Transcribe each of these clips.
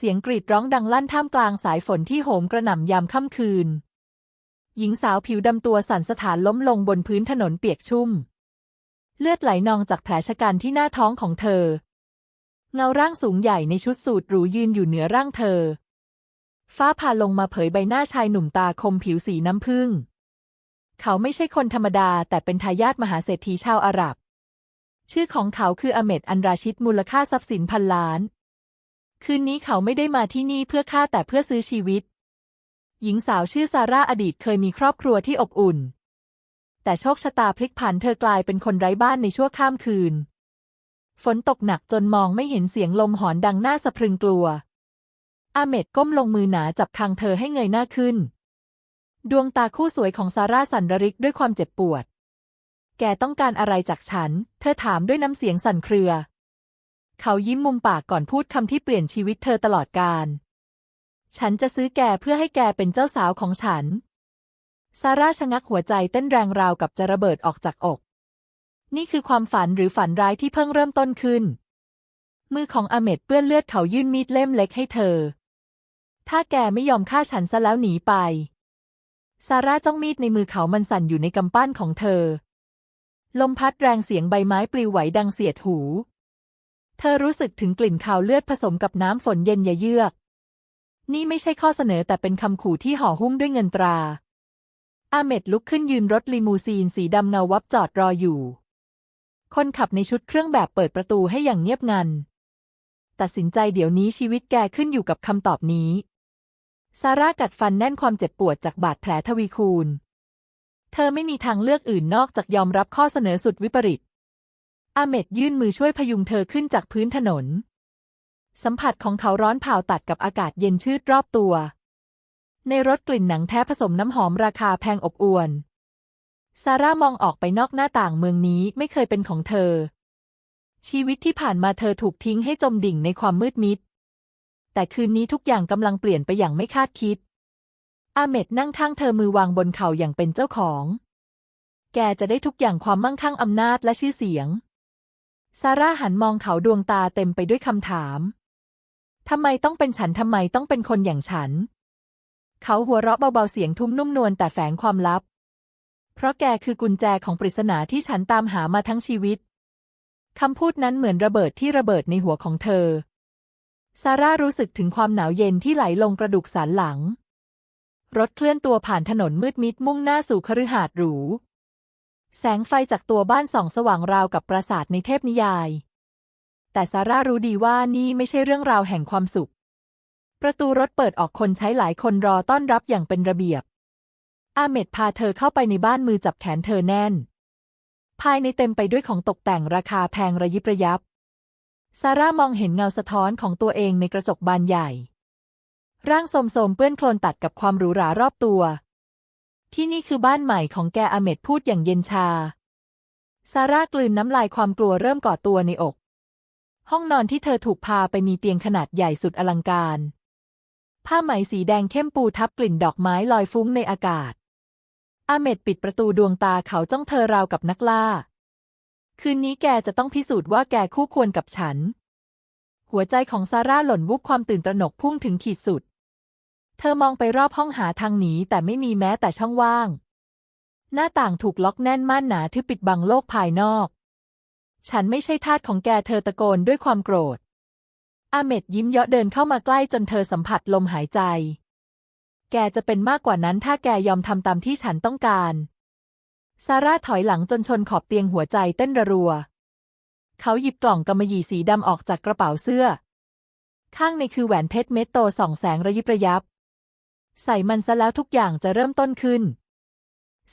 เสียงกรีดร้องดังลั่นท่ามกลางสายฝนที่โหมกระหน่ำยามค่ำคืน หญิงสาวผิวดำตัวสั่นสะท้านล้มลงบนพื้นถนนเปียกชุ่ม เลือดไหลนองจากแผลชะกันที่หน้าท้องของเธอ เงาร่างสูงใหญ่ในชุดสูทหรูยืนอยู่เหนือร่างเธอ ฟ้าผ่าลงมาเผยใบหน้าชายหนุ่มตาคมผิวสีน้ำผึ้งเขาไม่ใช่คนธรรมดา แต่เป็นทายาทมหาเศรษฐีชาวอาหรับ ชื่อของเขาคืออเมดอันราชิดมูลค่าทรัพย์สินพันล้าน คืนนี้เขาไม่ได้มาที่นี่เพื่อฆ่าแต่เพื่อซื้อชีวิต หญิงสาวชื่อซาร่าอดีตเคยมีครอบครัวที่อบอุ่น แต่โชคชะตาพลิกผันเธอกลายเป็นคนไร้บ้านในชั่วข้ามคืน ฝนตกหนักจนมองไม่เห็นเสียงลมหอนดังหน้าสะพรึงกลัว อาเมดก้มลงมือหนาจับคางเธอให้เงยหน้าขึ้น ดวงตาคู่สวยของซาร่าสั่นระริกด้วยความเจ็บปวด แกต้องการอะไรจากฉัน เธอถามด้วยน้ำเสียงสั่นเครือ เขายิ้มมุมปากก่อนพูดคำที่เปลี่ยนชีวิตเธอตลอดกาล ฉันจะซื้อแกเพื่อให้แกเป็นเจ้าสาวของฉัน ซาร่าชะงักหัวใจเต้นแรงราวกับจะระเบิดออกจากอก นี่คือความฝันหรือฝันร้ายที่เพิ่งเริ่มต้นขึ้น มือของอเมดเปื้อนเลือดเขายื่นมีดเล่มเล็กให้เธอ ถ้าแกไม่ยอมฆ่าฉันซะแล้วหนีไป ซาร่าจ้องมีดในมือเขามันสั่นอยู่ในกำปั้นของเธอ ลมพัดแรงเสียงใบไม้ปลิวไหวดังเสียดหู เธอรู้สึกถึงกลิ่นคาวเลือดผสมกับน้ำฝนเย็นยะเยือก นี่ไม่ใช่ข้อเสนอแต่เป็นคำขู่ที่ห่อหุ้มด้วยเงินตรา อาเมดลุกขึ้นยืนรถลีมูซีนสีดำเงาวับจอดรออยู่ คนขับในชุดเครื่องแบบเปิดประตูให้อย่างเงียบงัน ตัดสินใจเดี๋ยวนี้ชีวิตแกขึ้นอยู่กับคำตอบนี้ ซาร่ากัดฟันแน่นความเจ็บปวดจากบาดแผลทวีคูณ เธอไม่มีทางเลือกอื่นนอกจากยอมรับข้อเสนอสุดวิปริต อาเมดยื่นมือช่วยพยุงเธอขึ้นจากพื้นถนน สัมผัสของเขาร้อนเผาตัดกับอากาศเย็นชืดรอบตัว ในรถกลิ่นหนังแท้ผสมน้ำหอมราคาแพงอบอวลซาร่ามองออกไปนอกหน้าต่างเมืองนี้ไม่เคยเป็นของเธอ ชีวิตที่ผ่านมาเธอถูกทิ้งให้จมดิ่งในความมืดมิด แต่คืนนี้ทุกอย่างกำลังเปลี่ยนไปอย่างไม่คาดคิด อาเมดนั่งข้างเธอมือวางบนเข่าอย่างเป็นเจ้าของ แกจะได้ทุกอย่างความมั่งคั่งอำนาจและชื่อเสียง ซาร่าหันมองเขาดวงตาเต็มไปด้วยคำถาม ทำไมต้องเป็นฉัน ทำไมต้องเป็นคนอย่างฉัน เขาหัวเราะเบาๆเสียงทุ้มนุ่มนวลแต่แฝงความลับ เพราะแกคือกุญแจของปริศนาที่ฉันตามหามาทั้งชีวิต คำพูดนั้นเหมือนระเบิดที่ระเบิดในหัวของเธอ ซาร่ารู้สึกถึงความหนาวเย็นที่ไหลลงกระดูกสันหลัง รถเคลื่อนตัวผ่านถนนมืดมิดมุ่งหน้าสู่คฤหาสน์หรู แสงไฟจากตัวบ้านส่องสว่างราวกับปราสาทในเทพนิยาย แต่ซาร่ารู้ดีว่านี่ไม่ใช่เรื่องราวแห่งความสุข ประตูรถเปิดออกคนใช้หลายคนรอต้อนรับอย่างเป็นระเบียบ อาเมดพาเธอเข้าไปในบ้านมือจับแขนเธอแน่น ภายในเต็มไปด้วยของตกแต่งราคาแพงระยิบระยับ ซาร่ามองเห็นเงาสะท้อนของตัวเองในกระจกบานใหญ่ ร่างโสมๆเปื้อนโคลนตัดกับความหรูหรารอบตัว ที่นี่คือบ้านใหม่ของแกอาเมดพูดอย่างเย็นชา ซาร่ากลืนน้ำลายความกลัวเริ่มก่อตัวในอก ห้องนอนที่เธอถูกพาไปมีเตียงขนาดใหญ่สุดอลังการ ผ้าไหมสีแดงเข้มปูทับกลิ่นดอกไม้ลอยฟุ้งในอากาศ อาเมดปิดประตูดวงตาเขาจ้องเธอราวกับนักล่า คืนนี้แกจะต้องพิสูจน์ว่าแกคู่ควรกับฉัน หัวใจของซาร่าหล่นวุบความตื่นตระหนกพุ่งถึงขีดสุด เธอมองไปรอบห้องหาทางหนีแต่ไม่มีแม้แต่ช่องว่าง หน้าต่างถูกล็อกแน่นม่านหนาทึบปิดบังโลกภายนอก ฉันไม่ใช่ทาสของแกเธอตะโกนด้วยความโกรธ อาเมดยิ้มเยาะเดินเข้ามาใกล้จนเธอสัมผัสลมหายใจ แกจะเป็นมากกว่านั้นถ้าแกยอมทำตามที่ฉันต้องการซาร่าถอยหลังจนชนขอบเตียงหัวใจเต้นระรัว เขาหยิบกล่องกำมะหยี่สีดำออกจากกระเป๋าเสื้อ ข้างในคือแหวนเพชรเม็ดโตส่องแสงระยิบระยับ ใส่มันซะแล้วทุกอย่างจะเริ่มต้นขึ้น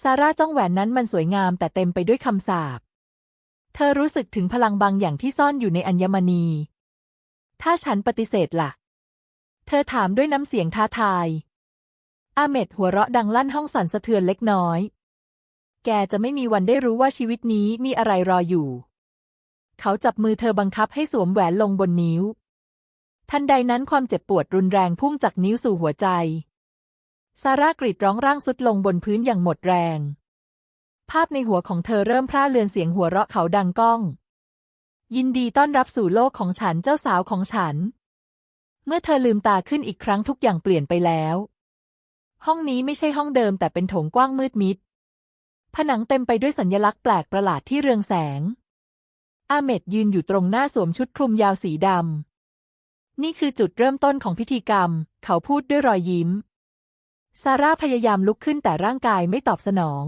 ซาร่าจ้องแหวนนั้นมันสวยงามแต่เต็มไปด้วยคำสาป เธอรู้สึกถึงพลังบางอย่างที่ซ่อนอยู่ในอัญมณี ถ้าฉันปฏิเสธล่ะ เธอถามด้วยน้ำเสียงท้าทาย อาเมดหัวเราะดังลั่นห้องสั่นสะเทือนเล็กน้อย แกจะไม่มีวันได้รู้ว่าชีวิตนี้มีอะไรรออยู่ เขาจับมือเธอบังคับให้สวมแหวนลงบนนิ้ว ทันใดนั้นความเจ็บปวดรุนแรงพุ่งจากนิ้วสู่หัวใจ ซาร่ากรีดร้องร่างสุดลงบนพื้นอย่างหมดแรง ภาพในหัวของเธอเริ่มพร่าเลือนเสียงหัวเราะเขาดังก้อง ยินดีต้อนรับสู่โลกของฉันเจ้าสาวของฉัน เมื่อเธอลืมตาขึ้นอีกครั้งทุกอย่างเปลี่ยนไปแล้ว ห้องนี้ไม่ใช่ห้องเดิมแต่เป็นโถงกว้างมืดมิด ผนังเต็มไปด้วยสัญลักษณ์แปลกประหลาดที่เรืองแสง อาเมดยืนอยู่ตรงหน้าสวมชุดคลุมยาวสีดำนี่คือจุดเริ่มต้นของพิธีกรรม เขาพูดด้วยรอยยิ้ม ซาร่าพยายามลุกขึ้นแต่ร่างกายไม่ตอบสนอง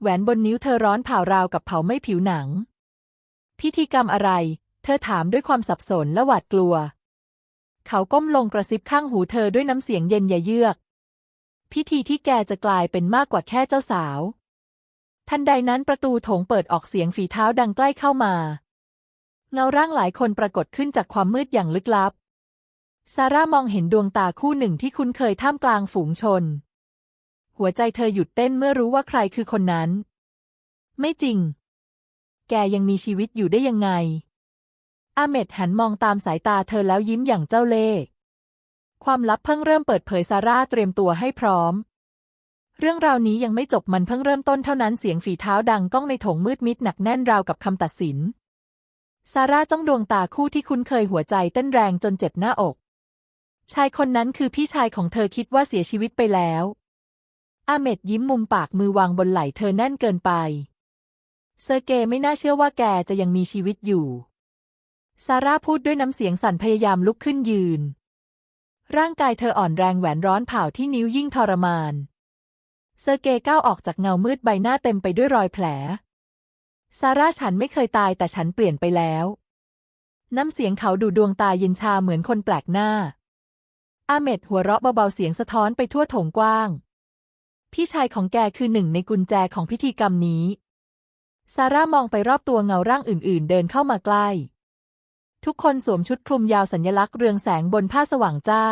แหวนบนนิ้วเธอร้อนเผาราวกับเผาไม่ผิวหนัง พิธีกรรมอะไร เธอถามด้วยความสับสนและหวาดกลัว เขาก้มลงกระซิบข้างหูเธอด้วยน้ำเสียงเย็นยะเยือก พิธีที่แกจะกลายเป็นมากกว่าแค่เจ้าสาว ทันใดนั้นประตูโถงเปิดออกเสียงฝีเท้าดังใกล้เข้ามา เงาร่างหลายคนปรากฏขึ้นจากความมืดอย่างลึกลับ ซาร่ามองเห็นดวงตาคู่หนึ่งที่คุ้นเคยท่ามกลางฝูงชน หัวใจเธอหยุดเต้นเมื่อรู้ว่าใครคือคนนั้น ไม่จริง แกยังมีชีวิตอยู่ได้ยังไง อาเมดหันมองตามสายตาเธอแล้วยิ้มอย่างเจ้าเล่ห์ความลับเพิ่งเริ่มเปิดเผยซาร่าเตรียมตัวให้พร้อม เรื่องราวนี้ยังไม่จบมันเพิ่งเริ่มต้นเท่านั้นเสียงฝีเท้าดังก้องในถงมืดมิดหนักแน่นราวกับคำตัดสิน ซาร่าจ้องดวงตาคู่ที่คุ้นเคยหัวใจเต้นแรงจนเจ็บหน้าอก ชายคนนั้นคือพี่ชายของเธอคิดว่าเสียชีวิตไปแล้ว อาเมดยิ้มมุมปากมือวางบนไหล่เธอแน่นเกินไป เซอร์เกย์ไม่น่าเชื่อว่าแกจะยังมีชีวิตอยู่ ซาร่าพูดด้วยน้ำเสียงสั่นพยายามลุกขึ้นยืน ร่างกายเธออ่อนแรงแหวนร้อนเผาที่นิ้วยิ่งทรมาน เซอร์เกย์ก้าวออกจากเงามืดใบหน้าเต็มไปด้วยรอยแผล ซาร่าฉันไม่เคยตายแต่ฉันเปลี่ยนไปแล้ว น้ำเสียงเขาดูดวงตาเย็นชาเหมือนคนแปลกหน้า อาเมดหัวเราะเบาๆเสียงสะท้อนไปทั่วโถงกว้าง พี่ชายของแกคือหนึ่งในกุญแจของพิธีกรรมนี้ ซาร่ามองไปรอบตัวเงาร่างอื่น ๆ เดินเข้ามาใกล้ ทุกคนสวมชุดคลุมยาวสัญลักษณ์เรืองแสงบนผ้าสว่างจ้า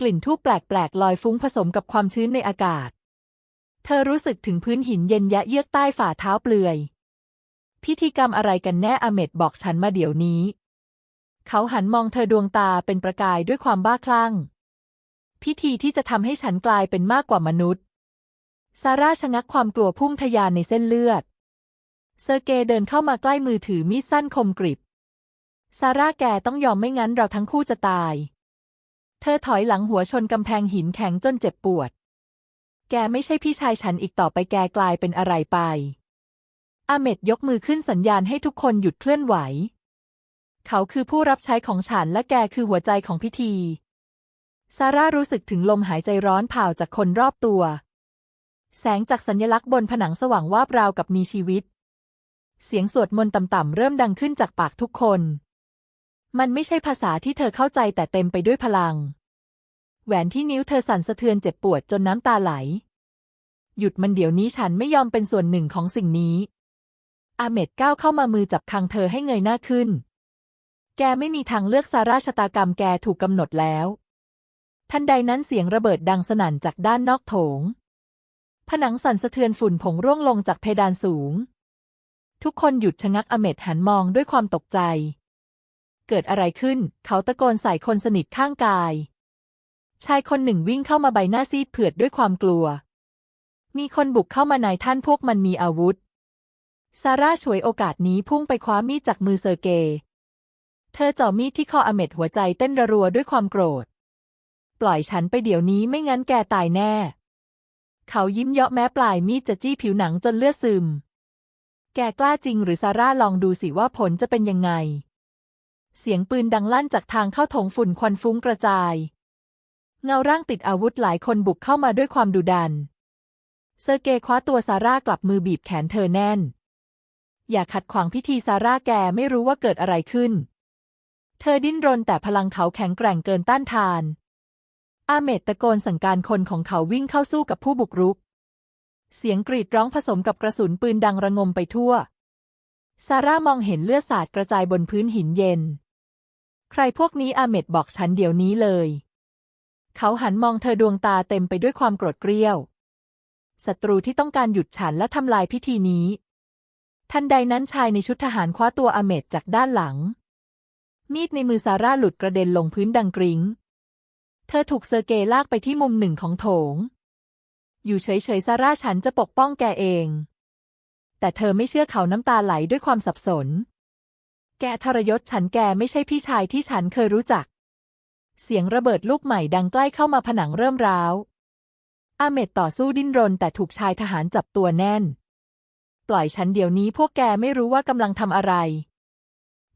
กลิ่นทูบแปลก ๆ ลอยฟุ้งผสมกับความชื้นในอากาศ เธอรู้สึกถึงพื้นหินเย็นยะเยือกใต้ฝ่าเท้าเปลือย พิธีกรรมอะไรกันแน่อาเมดบอกฉันมาเดี๋ยวนี้ เขาหันมองเธอดวงตาเป็นประกายด้วยความบ้าคลั่ง พิธีที่จะทำให้ฉันกลายเป็นมากกว่ามนุษย์ ซาร่าชะงักความกลัวพุ่งทะยานในเส้นเลือด เซอร์เกย์เดินเข้ามาใกล้มือถือมีดสั้นคมกริบ ซาร่าแกต้องยอมไม่งั้นเราทั้งคู่จะตาย เธอถอยหลังหัวชนกำแพงหินแข็งจนเจ็บปวด แกไม่ใช่พี่ชายฉันอีกต่อไปแกกลายเป็นอะไรไปอาเมดยกมือขึ้นสัญญาณให้ทุกคนหยุดเคลื่อนไหว เขาคือผู้รับใช้ของฉันและแกคือหัวใจของพิธี ซาร่ารู้สึกถึงลมหายใจร้อนเผาจากคนรอบตัว แสงจากสัญลักษณ์บนผนังสว่างวาบราวกับมีชีวิต เสียงสวดมนต์ต่ำๆเริ่มดังขึ้นจากปากทุกคน มันไม่ใช่ภาษาที่เธอเข้าใจแต่เต็มไปด้วยพลัง แหวนที่นิ้วเธอสั่นสะเทือนเจ็บปวดจนน้ำตาไหล หยุดมันเดี๋ยวนี้ฉันไม่ยอมเป็นส่วนหนึ่งของสิ่งนี้อาเมดก้าวเข้ามามือจับคางเธอให้เงยหน้าขึ้น แกไม่มีทางเลือกซาร่าชะตากรรมแกถูกกำหนดแล้ว ทันใดนั้นเสียงระเบิดดังสนั่นจากด้านนอกโถง ผนังสั่นสะเทือนฝุ่นผงร่วงลงจากเพดานสูง ทุกคนหยุดชะงักอเมดหันมองด้วยความตกใจ เกิดอะไรขึ้น เขาตะโกนใส่คนสนิทข้างกาย ชายคนหนึ่งวิ่งเข้ามาใบหน้าซีดเผือดด้วยความกลัว มีคนบุกเข้ามานายท่านพวกมันมีอาวุธซาร่าฉวยโอกาสนี้พุ่งไปคว้ามีดจากมือเซอร์เกย์ เธอจ่อมีดที่คออเมดหัวใจเต้นระรัวด้วยความโกรธ ปล่อยฉันไปเดี๋ยวนี้ไม่งั้นแกตายแน่ เขายิ้มเยาะแม้ปลายมีดจะจี้ผิวหนังจนเลือดซึม แกกล้าจริงหรือซาร่าลองดูสิว่าผลจะเป็นยังไง เสียงปืนดังลั่นจากทางเข้าถงฝุ่นควันฟุ้งกระจาย เงาร่างติดอาวุธหลายคนบุกเข้ามาด้วยความดุดัน เซอร์เกย์คว้าตัวซาร่ากลับมือบีบแขนเธอแน่นอย่าขัดขวางพิธีซาร่าแกไม่รู้ว่าเกิดอะไรขึ้น เธอดิ้นรนแต่พลังเขาแข็งแกร่งเกินต้านทาน อาเมดตะโกนสั่งการคนของเขาวิ่งเข้าสู้กับผู้บุกรุก เสียงกรีดร้องผสมกับกระสุนปืนดังระงมไปทั่ว ซาร่ามองเห็นเลือดสาดกระจายบนพื้นหินเย็น ใครพวกนี้อาเมดบอกฉันเดี๋ยวนี้เลย เขาหันมองเธอดวงตาเต็มไปด้วยความโกรธเกรี้ยว ศัตรูที่ต้องการหยุดฉันและทำลายพิธีนี้ ทันใดนั้นชายในชุดทหารคว้าตัวอาเมดจากด้านหลัง มีดในมือซาร่าหลุดกระเด็นลงพื้นดังกริง้ง เธอถูกเซอร์เกย์ลากไปที่มุมหนึ่งของโถง อยู่เฉยๆซาร่าฉันจะปกป้องแกเอง แต่เธอไม่เชื่อเขาน้ำตาไหลด้วยความสับสน แกทรยศฉันแกไม่ใช่พี่ชายที่ฉันเคยรู้จัก เสียงระเบิดลูกใหม่ดังใกล้เข้ามาผนังเริ่มร้าว อาเมดต่อสู้ดิ้นรนแต่ถูกชายทหารจับตัวแน่น ปล่อยฉันเดี๋ยวนี้พวกแกไม่รู้ว่ากำลังทำอะไร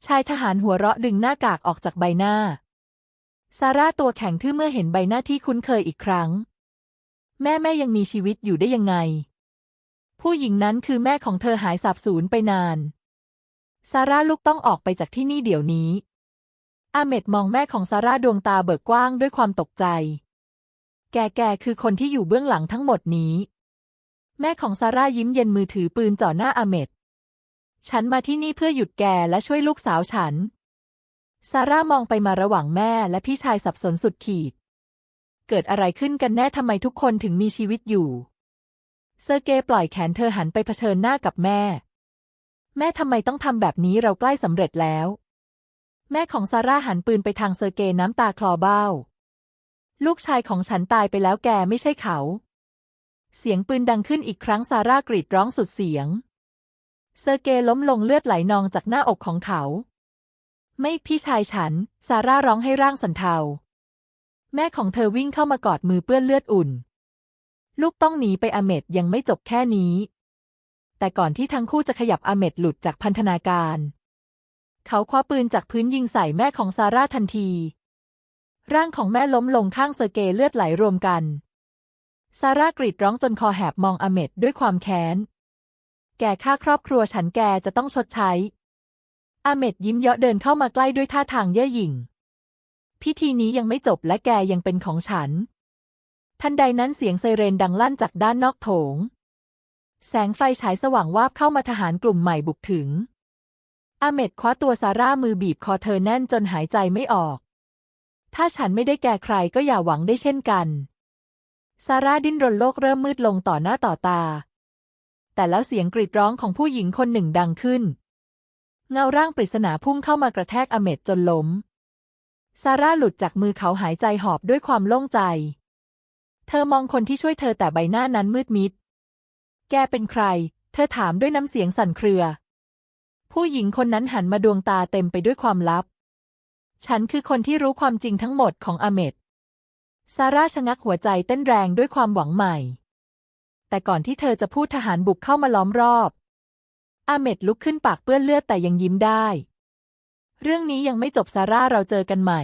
ชายทหารหัวเราะดึงหน้ากากออกจากใบหน้า ซาร่าตัวแข็งทื่อเมื่อเห็นใบหน้าที่คุ้นเคยอีกครั้ง แม่แม่ยังมีชีวิตอยู่ได้ยังไง ผู้หญิงนั้นคือแม่ของเธอหายสาบสูญไปนาน ซาร่าลูกต้องออกไปจากที่นี่เดี๋ยวนี้ อาเมดมองแม่ของซาร่าดวงตาเบิกกว้างด้วยความตกใจ แกแกคือคนที่อยู่เบื้องหลังทั้งหมดนี้ แม่ของซาร่ายิ้มเย็นมือถือปืนจ่อหน้าอาเมด ฉันมาที่นี่เพื่อหยุดแกและช่วยลูกสาวฉัน ซาร่ามองไปมาระหว่างแม่และพี่ชายสับสนสุดขีด เกิดอะไรขึ้นกันแน่ทำไมทุกคนถึงมีชีวิตอยู่ เซอร์เกย์ปล่อยแขนเธอหันไปเผชิญหน้ากับแม่ แม่ทำไมต้องทำแบบนี้เราใกล้สำเร็จแล้ว แม่ของซาร่าหันปืนไปทางเซอร์เกย์น้ำตาคลอเบ้า ลูกชายของฉันตายไปแล้วแกไม่ใช่เขา เสียงปืนดังขึ้นอีกครั้งซาร่ากรีดร้องสุดเสียง เซอร์เกย์ล้มลงเลือดไหลนองจากหน้าอกของเขา ไม่พี่ชายฉัน ซาร่าร้องให้ร่างสันเทา แม่ของเธอวิ่งเข้ามากอดมือเปื้อนเลือดอุ่น ลูกต้องหนีไปอาเมดยังไม่จบแค่นี้ แต่ก่อนที่ทั้งคู่จะขยับอาเมดหลุดจากพันธนาการ เขาคว้าปืนจากพื้นยิงใส่แม่ของซาร่าทันที ร่างของแม่ล้มลงข้างเซอร์เกย์เลือดไหลรวมกัน ซาร่ากรีดร้องจนคอแหบมองอาเมดด้วยความแค้น แกฆ่าครอบครัวฉันแกจะต้องชดใช้ อาเมดยิ้มเยาะเดินเข้ามาใกล้ด้วยท่าทางเย่อหยิ่ง พิธีนี้ยังไม่จบและแกยังเป็นของฉัน ทันใดนั้นเสียงไซเรนดังลั่นจากด้านนอกโถง แสงไฟฉายสว่างวาบเข้ามาทหารกลุ่มใหม่บุกถึง อาเมดคว้าตัวซาร่ามือบีบคอเธอแน่นจนหายใจไม่ออก ถ้าฉันไม่ได้แก่ใครก็อย่าหวังได้เช่นกันซาร่าดิ้นรนโลกเริ่มมืดลงต่อหน้าต่อตา แต่แล้วเสียงกรีดร้องของผู้หญิงคนหนึ่งดังขึ้น เงาร่างปริศนาพุ่งเข้ามากระแทกอเมดจนล้ม ซาร่าหลุดจากมือเขาหายใจหอบด้วยความโล่งใจ เธอมองคนที่ช่วยเธอแต่ใบหน้านั้นมืดมิด แกเป็นใคร เธอถามด้วยน้ำเสียงสั่นเครือ ผู้หญิงคนนั้นหันมาดวงตาเต็มไปด้วยความลับ ฉันคือคนที่รู้ความจริงทั้งหมดของอเมดซาร่าชะงักหัวใจเต้นแรงด้วยความหวังใหม่ แต่ก่อนที่เธอจะพูดทหารบุกเข้ามาล้อมรอบ อาเมดลุกขึ้นปากเปื้อนเลือดแต่ยังยิ้มได้ เรื่องนี้ยังไม่จบซาร่าเราเจอกันใหม่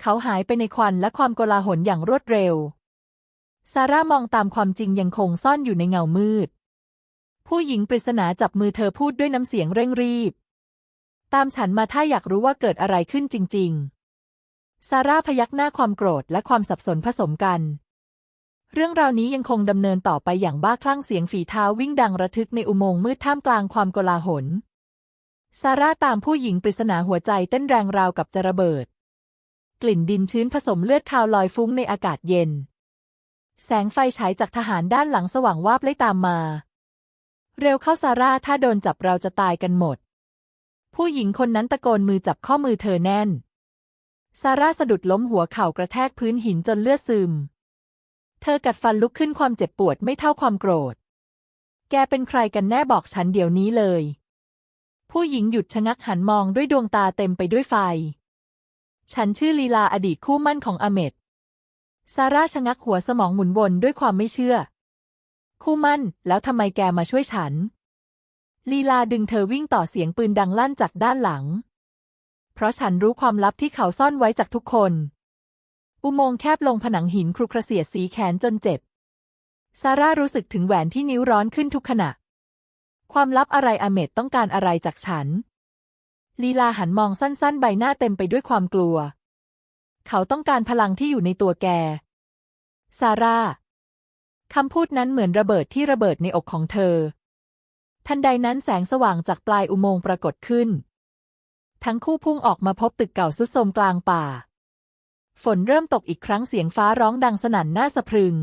เขาหายไปในควันและความโกลาหลอย่างรวดเร็ว ซาร่ามองตามความจริงยังคงซ่อนอยู่ในเงามืด ผู้หญิงปริศนาจับมือเธอพูดด้วยน้ำเสียงเร่งรีบ ตามฉันมาถ้าอยากรู้ว่าเกิดอะไรขึ้นจริง ๆ ซาร่าพยักหน้าความโกรธและความสับสนผสมกัน เรื่องราวนี้ยังคงดำเนินต่อไปอย่างบ้าคลั่งเสียงฝีเท้าวิ่งดังระทึกในอุโมงค์มืดท่ามกลางความโกลาหล ซาร่าตามผู้หญิงปริศนาหัวใจเต้นแรงราวกับจะระเบิด กลิ่นดินชื้นผสมเลือดคาวลอยฟุ้งในอากาศเย็น แสงไฟฉายจากทหารด้านหลังสว่างวาบไล่ตามมา เร็วเข้าซาร่าถ้าโดนจับเราจะตายกันหมด ผู้หญิงคนนั้นตะโกนมือจับข้อมือเธอแน่น ซาร่าสะดุดล้มหัวเข่ากระแทกพื้นหินจนเลือดซึม เธอกัดฟันลุกขึ้นความเจ็บปวดไม่เท่าความโกรธ แกเป็นใครกันแน่บอกฉันเดี๋ยวนี้เลย ผู้หญิงหยุดชะงักหันมองด้วยดวงตาเต็มไปด้วยไฟ ฉันชื่อลีลาอดีตคู่มั่นของอเมดซาร่าชะงักหัวสมองหมุนวนด้วยความไม่เชื่อ คู่มั่น แล้วทำไมแกมาช่วยฉัน ลีลาดึงเธอวิ่งต่อเสียงปืนดังลั่นจากด้านหลัง เพราะฉันรู้ความลับที่เขาซ่อนไว้จากทุกคน อุโมงค์แคบลงผนังหินครุกระเสียดสีแขนจนเจ็บ ซาร่ารู้สึกถึงแหวนที่นิ้วร้อนขึ้นทุกขณะ ความลับอะไรอเมดต้องการอะไรจากฉัน ลีลาหันมองสั้นๆ ใบหน้าเต็มไปด้วยความกลัว เขาต้องการพลังที่อยู่ในตัวแก ซาร่าคำพูดนั้นเหมือนระเบิดที่ระเบิดในอกของเธอ ทันใดนั้นแสงสว่างจากปลายอุโมงค์ปรากฏขึ้น ทั้งคู่พุ่งออกมาพบตึกเก่าสุดโทรมกลางป่า ฝนเริ่มตกอีกครั้งเสียงฟ้าร้องดังสนั่นน่าสะพรึง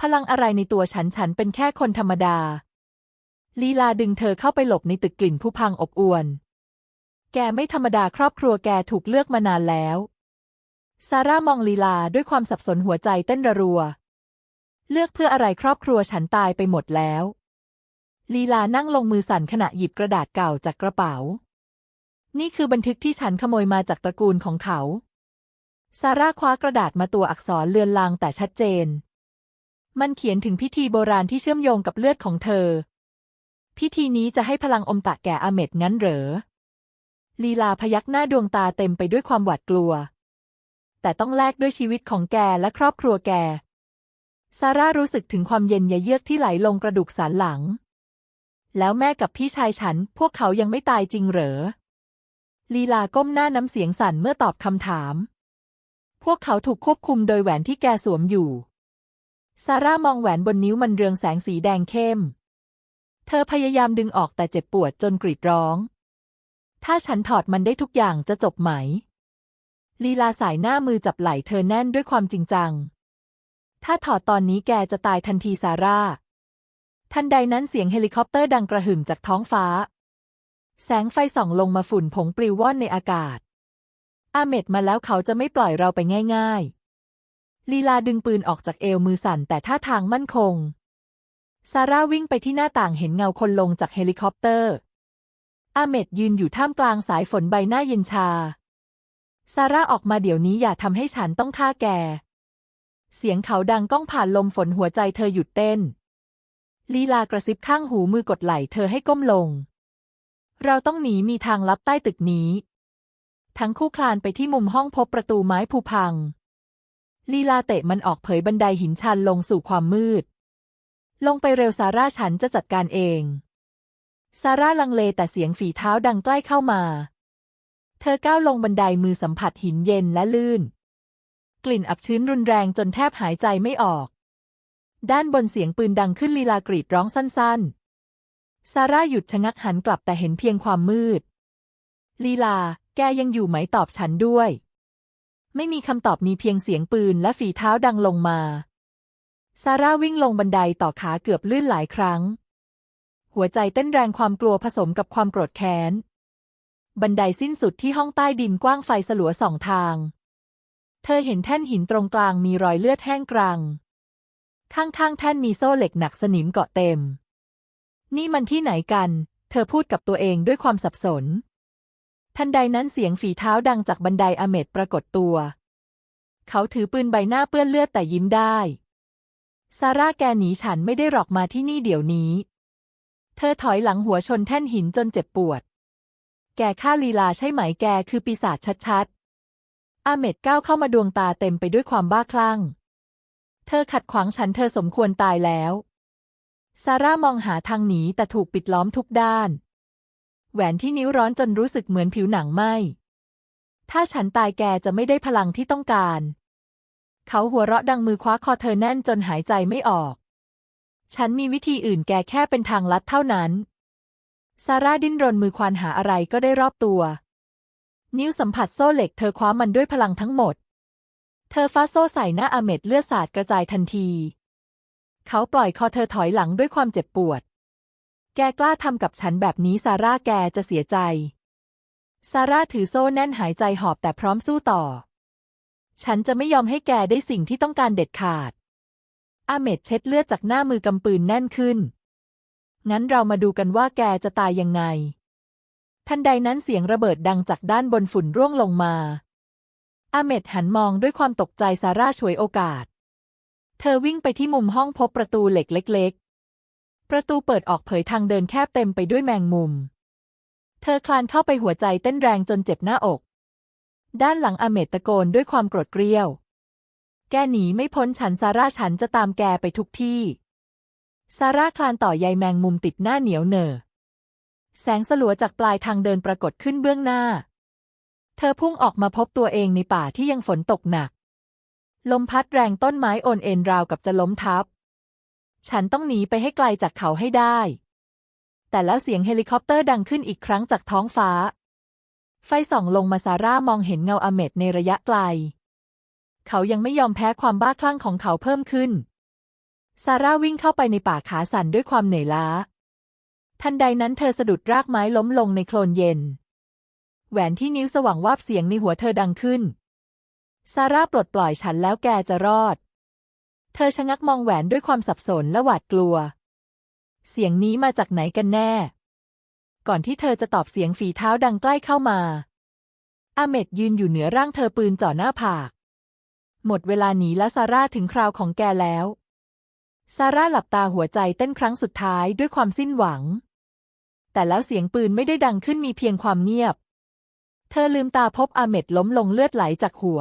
พลังอะไรในตัวฉันฉันเป็นแค่คนธรรมดา ลีลาดึงเธอเข้าไปหลบในตึกกลิ่นผู้พังอบอวน แกไม่ธรรมดาครอบครัวแกถูกเลือกมานานแล้ว ซาร่ามองลีลาด้วยความสับสนหัวใจเต้นระรัว เลือกเพื่ออะไรครอบครัวฉันตายไปหมดแล้ว ลีลานั่งลงมือสั่นขณะหยิบกระดาษเก่าจากกระเป๋า นี่คือบันทึกที่ฉันขโมยมาจากตระกูลของเขา ซาร่าคว้ากระดาษมาตัวอักษรเลือนลางแต่ชัดเจน มันเขียนถึงพิธีโบราณที่เชื่อมโยงกับเลือดของเธอ พิธีนี้จะให้พลังอมตะแก่อาเมดงั้นเหรอ ลีลาพยักหน้าดวงตาเต็มไปด้วยความหวาดกลัว แต่ต้องแลกด้วยชีวิตของแกและครอบครัวแก ซาร่ารู้สึกถึงความเย็นยะเยือกที่ไหลลงกระดูกสันหลัง แล้วแม่กับพี่ชายฉัน พวกเขายังไม่ตายจริงเหรอ ลีลาก้มหน้าน้ำเสียงสั่นเมื่อตอบคำถาม พวกเขาถูกควบคุมโดยแหวนที่แกสวมอยู่ ซาร่ามองแหวนบนนิ้วมันเรืองแสงสีแดงเข้ม เธอพยายามดึงออกแต่เจ็บปวดจนกรีดร้อง ถ้าฉันถอดมันได้ทุกอย่างจะจบไหม ลีลาสายหน้ามือจับไหล่เธอแน่นด้วยความจริงจัง ถ้าถอดตอนนี้แกจะตายทันทีซาร่า ทันใดนั้นเสียงเฮลิคอปเตอร์ดังกระหึ่มจากท้องฟ้า แสงไฟส่องลงมาฝุ่นผงปลิวว่อนในอากาศ อาเมดมาแล้วเขาจะไม่ปล่อยเราไปง่าย ๆ ลีลาดึงปืนออกจากเอวมือสั่นแต่ท่าทางมั่นคง ซาร่าวิ่งไปที่หน้าต่างเห็นเงาคนลงจากเฮลิคอปเตอร์ อาเมดยืนอยู่ท่ามกลางสายฝนใบหน้าเย็นชา ซาร่าออกมาเดี๋ยวนี้อย่าทำให้ฉันต้องฆ่าแก เสียงเขาดังก้องผ่านลมฝนหัวใจเธอหยุดเต้น ลีลากระซิบข้างหูมือกดไหล่เธอให้ก้มลง เราต้องหนีมีทางลับใต้ตึกนี้ ทั้งคู่คลานไปที่มุมห้องพบประตูไม้ผุพัง ลีลาเตะมันออกเผยบันไดหินชันลงสู่ความมืด ลงไปเร็วซาร่าฉันจะจัดการเอง ซาร่าลังเลแต่เสียงฝีเท้าดังใกล้เข้ามา เธอก้าวลงบันไดมือสัมผัสหินเย็นและลื่น กลิ่นอับชื้นรุนแรงจนแทบหายใจไม่ออก ด้านบนเสียงปืนดังขึ้นลีลากรีดร้องสั้นๆ ซาร่าหยุดชะงักหันกลับแต่เห็นเพียงความมืด ลีลา แกยังอยู่ไหมตอบฉันด้วย ไม่มีคำตอบมีเพียงเสียงปืนและฝีเท้าดังลงมา ซาร่าวิ่งลงบันไดต่อขาเกือบลื่นหลายครั้ง หัวใจเต้นแรงความกลัวผสมกับความโกรธแค้น บันไดสิ้นสุดที่ห้องใต้ดินกว้างไฟสลัวสองทาง เธอเห็นแท่นหินตรงกลางมีรอยเลือดแห้งกรัง ข้างๆแท่นมีโซ่เหล็กหนักสนิมเกาะเต็ม นี่มันที่ไหนกัน เธอพูดกับตัวเองด้วยความสับสน ทันใดนั้นเสียงฝีเท้าดังจากบันไดอเมดปรากฏตัว เขาถือปืนใบหน้าเปื้อนเลือดแต่ยิ้มได้ ซาร่าแกหนีฉันไม่ได้หรอกมาที่นี่เดี๋ยวนี้ เธอถอยหลังหัวชนแท่นหินจนเจ็บปวด แกฆ่าลีลาใช่ไหมแกคือปีศาจชัดๆ อาเมดก้าวเข้ามาดวงตาเต็มไปด้วยความบ้าคลั่ง เธอขัดขวางฉันเธอสมควรตายแล้ว ซาร่ามองหาทางหนีแต่ถูกปิดล้อมทุกด้าน แหวนที่นิ้วร้อนจนรู้สึกเหมือนผิวหนังไหม ถ้าฉันตายแกจะไม่ได้พลังที่ต้องการ เขาหัวเราะดังมือคว้าคอเธอแน่นจนหายใจไม่ออก ฉันมีวิธีอื่นแกแค่เป็นทางลัดเท่านั้น ซาร่าดิ้นรนมือควานหาอะไรก็ได้รอบตัว นิ้วสัมผัสโซ่เหล็กเธอคว้ามันด้วยพลังทั้งหมด เธอฟาโซ่ใส่หน้าอาเมดเลือดสาดกระจายทันที เขาปล่อยคอเธอถอยหลังด้วยความเจ็บปวด แกกล้าทำกับฉันแบบนี้ซาร่าแกจะเสียใจ ซาร่าถือโซ่แน่นหายใจหอบแต่พร้อมสู้ต่อ ฉันจะไม่ยอมให้แกได้สิ่งที่ต้องการเด็ดขาด อาเมดเช็ดเลือดจากหน้ามือกำปืนแน่นขึ้น งั้นเรามาดูกันว่าแกจะตายยังไง ทันใดนั้นเสียงระเบิดดังจากด้านบนฝุ่นร่วงลงมา อาเมดหันมองด้วยความตกใจซาร่าฉวยโอกาส เธอวิ่งไปที่มุมห้องพบประตูเหล็กเล็ก ประตูเปิดออกเผยทางเดินแคบเต็มไปด้วยแมงมุม เธอคลานเข้าไปหัวใจเต้นแรงจนเจ็บหน้าอก ด้านหลังอเมดตะโกนด้วยความโกรธเกรี้ยว แกหนีไม่พ้นฉันซาร่าฉันจะตามแกไปทุกที่ซาร่าคลานต่อใยแมงมุมติดหน้าเหนียวเหนอแสงสลัวจากปลายทางเดินปรากฏขึ้นเบื้องหน้า เธอพุ่งออกมาพบตัวเองในป่าที่ยังฝนตกหนัก ลมพัดแรงต้นไม้โอนเอ็นราวกับจะล้มทับ ฉันต้องหนีไปให้ไกลจากเขาให้ได้ แต่แล้วเสียงเฮลิคอปเตอร์ดังขึ้นอีกครั้งจากท้องฟ้า ไฟส่องลงมาซาร่ามองเห็นเงาอเมดในระยะไกล เขายังไม่ยอมแพ้ความบ้าคลั่งของเขาเพิ่มขึ้น ซาร่าวิ่งเข้าไปในป่าขาสั่นด้วยความเหนื่อยล้า ทันใดนั้นเธอสะดุดรากไม้ล้มลงในโคลนเย็น แหวนที่นิ้วสว่างวาบเสียงในหัวเธอดังขึ้น ซาร่าปลดปล่อยฉันแล้วแกจะรอด เธอชะงักมองแหวนด้วยความสับสนและหวาดกลัว เสียงนี้มาจากไหนกันแน่ ก่อนที่เธอจะตอบเสียงฝีเท้าดังใกล้เข้ามา อาเมดยืนอยู่เหนือร่างเธอปืนจ่อหน้าผาก หมดเวลาหนีและซาร่าถึงคราวของแกแล้ว ซาร่าหลับตาหัวใจเต้นครั้งสุดท้ายด้วยความสิ้นหวัง แต่แล้วเสียงปืนไม่ได้ดังขึ้นมีเพียงความเงียบ เธอลืมตาพบอาเมดล้มลงเลือดไหลจากหัว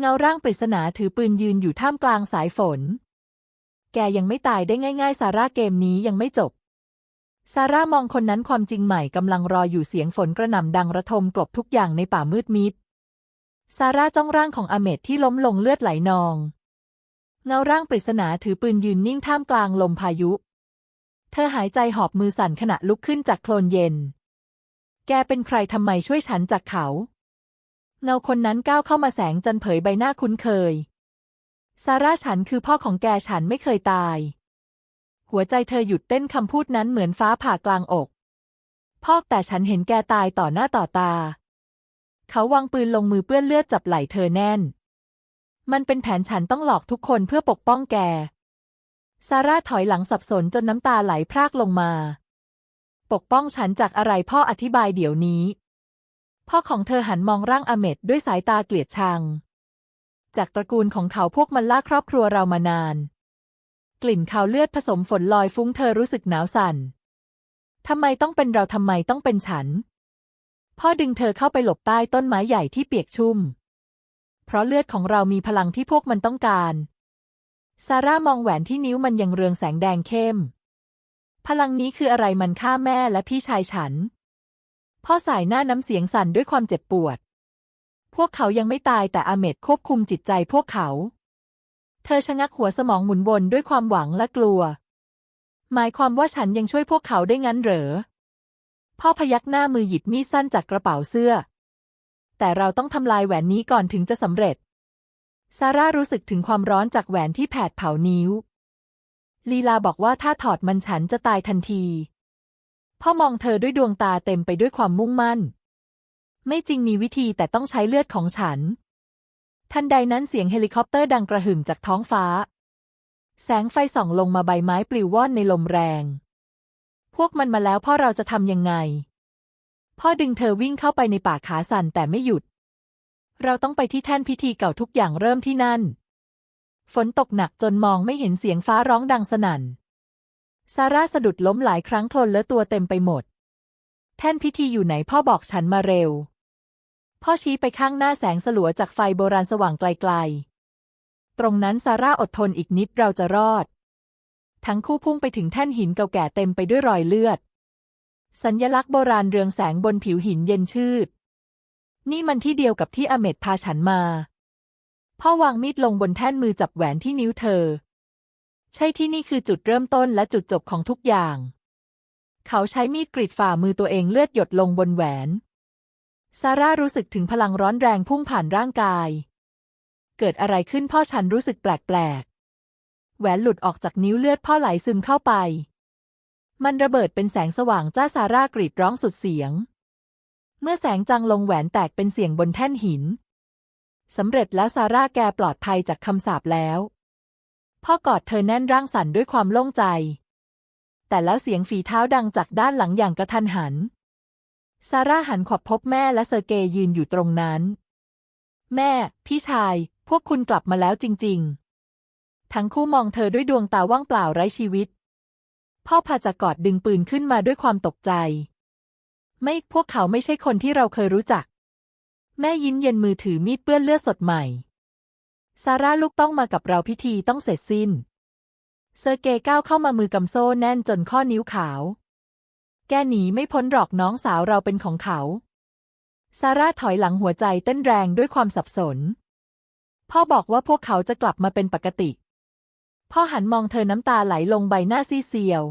เงาร่างปริศนาถือปืนยืนอยู่ท่ามกลางสายฝน แกยังไม่ตายได้ง่าย ๆ ซาร่าเกมนี้ยังไม่จบ ซาร่ามองคนนั้นความจริงใหม่กำลังรออยู่เสียงฝนกระหน่ำดังระทมกลบทุกอย่างในป่ามืดมิด ซาร่าจ้องร่างของอเมดที่ล้มลงเลือดไหลนอง เงาร่างปริศนาถือปืนยืนนิ่งท่ามกลางลมพายุ เธอหายใจหอบมือสั่นขณะลุกขึ้นจากโคลนเย็น แกเป็นใครทำไมช่วยฉันจากเขา เงาคนนั้นก้าวเข้ามาแสงจันเผยใบหน้าคุ้นเคย ซาร่าฉันคือพ่อของแกฉันไม่เคยตาย หัวใจเธอหยุดเต้นคำพูดนั้นเหมือนฟ้าผ่ากลางอกพ่อแต่ฉันเห็นแกตายต่อหน้าต่อตา เขาวางปืนลงมือเปื้อนเลือดจับไหล่เธอแน่น มันเป็นแผนฉันต้องหลอกทุกคนเพื่อปกป้องแก ซาร่าถอยหลังสับสนจนน้ำตาไหลพรากลงมา ปกป้องฉันจากอะไรพ่ออธิบายเดี๋ยวนี้ พ่อของเธอหันมองร่างอเมดด้วยสายตาเกลียดชัง จากตระกูลของเขาพวกมันล่าครอบครัวเรามานาน กลิ่นคาวเลือดผสมฝนลอยฟุ้งเธอรู้สึกหนาวสั่นทำไมต้องเป็นเราทำไมต้องเป็นฉัน พ่อดึงเธอเข้าไปหลบใต้ต้นไม้ใหญ่ที่เปียกชุ่ม เพราะเลือดของเรามีพลังที่พวกมันต้องการ ซาร่ามองแหวนที่นิ้วมันยังเรืองแสงแดงเข้ม พลังนี้คืออะไรมันฆ่าแม่และพี่ชายฉัน พ่อสายหน้าน้ำเสียงสั่นด้วยความเจ็บปวด พวกเขายังไม่ตายแต่อาเมดควบคุมจิตใจพวกเขา เธอชะงักหัวสมองหมุนวนด้วยความหวังและกลัว หมายความว่าฉันยังช่วยพวกเขาได้งั้นเหรอ พ่อพยักหน้ามือหยิบมีดสั้นจากกระเป๋าเสื้อ แต่เราต้องทำลายแหวนนี้ก่อนถึงจะสำเร็จ ซาร่ารู้สึกถึงความร้อนจากแหวนที่แผดเผานิ้ว ลีลาบอกว่าถ้าถอดมันฉันจะตายทันที พ่อมองเธอด้วยดวงตาเต็มไปด้วยความมุ่งมั่น ไม่จริงมีวิธีแต่ต้องใช้เลือดของฉัน ทันใดนั้นเสียงเฮลิคอปเตอร์ดังกระหึ่มจากท้องฟ้า แสงไฟส่องลงมาใบไม้ปลิวว่อนในลมแรง พวกมันมาแล้วพ่อเราจะทำยังไง พ่อดึงเธอวิ่งเข้าไปในป่าขาสั่นแต่ไม่หยุด เราต้องไปที่แท่นพิธีเก่าทุกอย่างเริ่มที่นั่น ฝนตกหนักจนมองไม่เห็นเสียงฟ้าร้องดังสนั่น ซาร่าสะดุดล้มหลายครั้งโคลนเลอะตัวเต็มไปหมด แท่นพิธีอยู่ไหนพ่อบอกฉันมาเร็ว พ่อชี้ไปข้างหน้าแสงสลัวจากไฟโบราณสว่างไกลๆ ตรงนั้นซาร่าอดทนอีกนิดเราจะรอด ทั้งคู่พุ่งไปถึงแท่นหินเก่าแก่เต็มไปด้วยรอยเลือด สัญญลักษณ์โบราณเรืองแสงบนผิวหินเย็นชืด นี่มันที่เดียวกับที่อเมดพาฉันมา พ่อวางมีดลงบนแท่นมือจับแหวนที่นิ้วเธอ ใช่ที่นี่คือจุดเริ่มต้นและจุดจบของทุกอย่าง เขาใช้มีดกรีดฝ่ามือตัวเองเลือดหยดลงบนแหวน ซาร่ารู้สึกถึงพลังร้อนแรงพุ่งผ่านร่างกาย เกิดอะไรขึ้นพ่อฉันรู้สึกแปลกๆ แหวนหลุดออกจากนิ้วเลือดพ่อไหลซึมเข้าไป มันระเบิดเป็นแสงสว่างจ้าซาร่ากรีดร้องสุดเสียง เมื่อแสงจังลงแหวนแตกเป็นเสียงบนแท่นหินสำเร็จแล้วซาร่าแกปลอดภัยจากคำสาปแล้ว พ่อกอดเธอแน่นร่างสั่นด้วยความโล่งใจ แต่แล้วเสียงฝีเท้าดังจากด้านหลังอย่างกระทันหัน ซาร่าหันขวับพบแม่และเซอร์เกย์ยืนอยู่ตรงนั้น แม่ พี่ชาย พวกคุณกลับมาแล้วจริง ๆ ทั้งคู่มองเธอด้วยดวงตาว่างเปล่าไร้ชีวิต พ่อพาจากกอดดึงปืนขึ้นมาด้วยความตกใจ ไม่พวกเขาไม่ใช่คนที่เราเคยรู้จัก แม่ยิ้มเย็นมือถือมีดเปื้อนเลือดสดใหม่ ซาร่าลูกต้องมากับเราพิธีต้องเสร็จสิ้น เซอร์เกย์ก้าวเข้ามามือกำโซ่แน่นจนข้อนิ้วขาว แกหนีไม่พ้นหรอกน้องสาวเราเป็นของเขา ซาร่าถอยหลังหัวใจเต้นแรงด้วยความสับสน พ่อบอกว่าพวกเขาจะกลับมาเป็นปกติ พ่อหันมองเธอน้ำตาไหลลงใบหน้าซีเซียว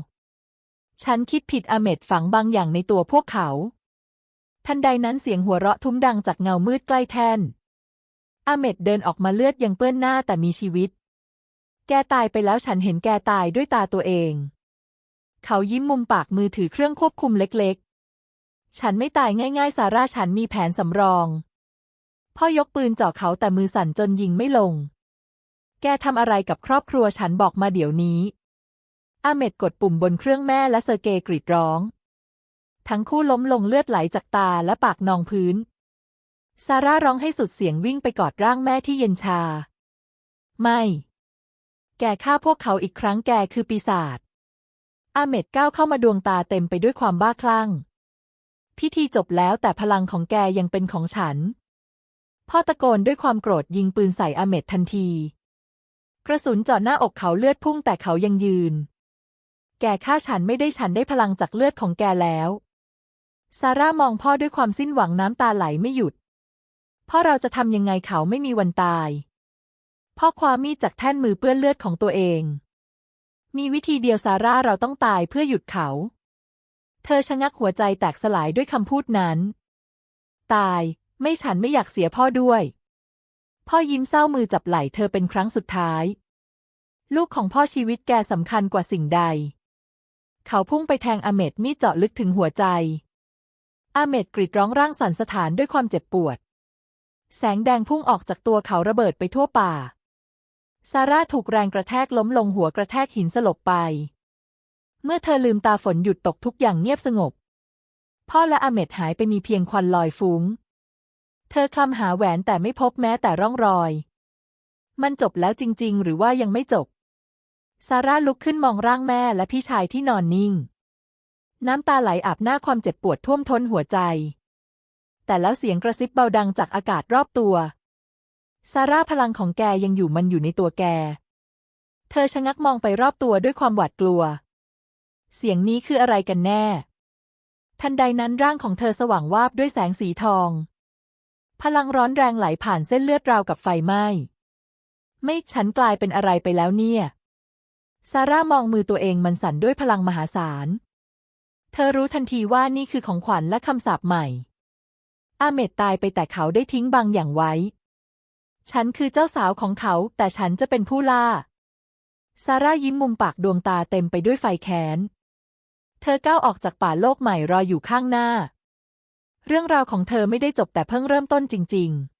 ฉันคิดผิดอเมดฝังบางอย่างในตัวพวกเขา ทันใดนั้นเสียงหัวเราะทุ้มดังจากเงามืดใกล้แท่น อาเมดเดินออกมาเลือดยังเปื้อนหน้าแต่มีชีวิต แกตายไปแล้วฉันเห็นแกตายด้วยตาตัวเอง เขายิ้มมุมปากมือถือเครื่องควบคุมเล็กๆ ฉันไม่ตายง่ายๆ ซาร่าฉันมีแผนสำรอง พ่อยกปืนจ่อเขาแต่มือสั่นจนยิงไม่ลง แกทำอะไรกับครอบครัวฉันบอกมาเดี๋ยวนี้ อาเมดกดปุ่มบนเครื่องแม่และเซอร์เกย์กรีดร้อง ทั้งคู่ล้มลงเลือดไหลจากตาและปากนองพื้น ซาร่าร้องให้สุดเสียงวิ่งไปกอดร่างแม่ที่เย็นชา ไม่ แกฆ่าพวกเขาอีกครั้งแกคือปีศาจ อาเมดก้าวเข้ามาดวงตาเต็มไปด้วยความบ้าคลั่ง พิธีจบแล้วแต่พลังของแกยังเป็นของฉัน พ่อตะโกนด้วยความโกรธยิงปืนใส่อาเมดทันที กระสุนเจาะหน้าอกเขาเลือดพุ่งแต่เขายังยืน แกฆ่าฉันไม่ได้ฉันได้พลังจากเลือดของแกแล้ว ซาร่ามองพ่อด้วยความสิ้นหวังน้ำตาไหลไม่หยุด พ่อเราจะทำยังไงเขาไม่มีวันตาย พ่อคว้ามีดจากแท่นมือเปื้อนเลือดของตัวเอง มีวิธีเดียวซาร่าเราต้องตายเพื่อหยุดเขา เธอชะงักหัวใจแตกสลายด้วยคำพูดนั้น ตาย ไม่ฉันไม่อยากเสียพ่อด้วย พ่อยิ้มเศร้ามือจับไหล่เธอเป็นครั้งสุดท้าย ลูกของพ่อชีวิตแกสำคัญกว่าสิ่งใด เขาพุ่งไปแทงอาเมดมีดเจาะลึกถึงหัวใจอาเมดกรีดร้องร่างสั่นสะท้านด้วยความเจ็บปวด แสงแดงพุ่งออกจากตัวเขาระเบิดไปทั่วป่า ซาร่าถูกแรงกระแทกล้มลงหัวกระแทกหินสลบไป เมื่อเธอลืมตาฝนหยุดตกทุกอย่างเงียบสงบ พ่อและอาเมดหายไปมีเพียงควันลอยฟุ้ง เธอคลำหาแหวนแต่ไม่พบแม้แต่ร่องรอย มันจบแล้วจริง ๆ หรือว่ายังไม่จบ ซาร่าลุกขึ้นมองร่างแม่และพี่ชายที่นอนนิ่ง น้ำตาไหลอาบหน้าความเจ็บปวดท่วมท้นหัวใจ แต่แล้วเสียงกระซิบเบาดังจากอากาศรอบตัว ซาร่าพลังของแกยังอยู่มันอยู่ในตัวแก เธอชะงักมองไปรอบตัวด้วยความหวาดกลัว เสียงนี้คืออะไรกันแน่ ทันใดนั้นร่างของเธอสว่างวาบด้วยแสงสีทอง พลังร้อนแรงไหลผ่านเส้นเลือดราวกับไฟไหม้ ไม่ฉันกลายเป็นอะไรไปแล้วเนี่ย ซาร่ามองมือตัวเองมันสั่นด้วยพลังมหาศาล เธอรู้ทันทีว่านี่คือของขวัญและคำสาปใหม่ อาเมดตายไปแต่เขาได้ทิ้งบางอย่างไว้ ฉันคือเจ้าสาวของเขา แต่ฉันจะเป็นผู้ล่า ซาร่ายิ้มมุมปากดวงตาเต็มไปด้วยไฟแค้น เธอก้าวออกจากป่าโลกใหม่รออยู่ข้างหน้า เรื่องราวของเธอไม่ได้จบแต่เพิ่งเริ่มต้นจริง ๆ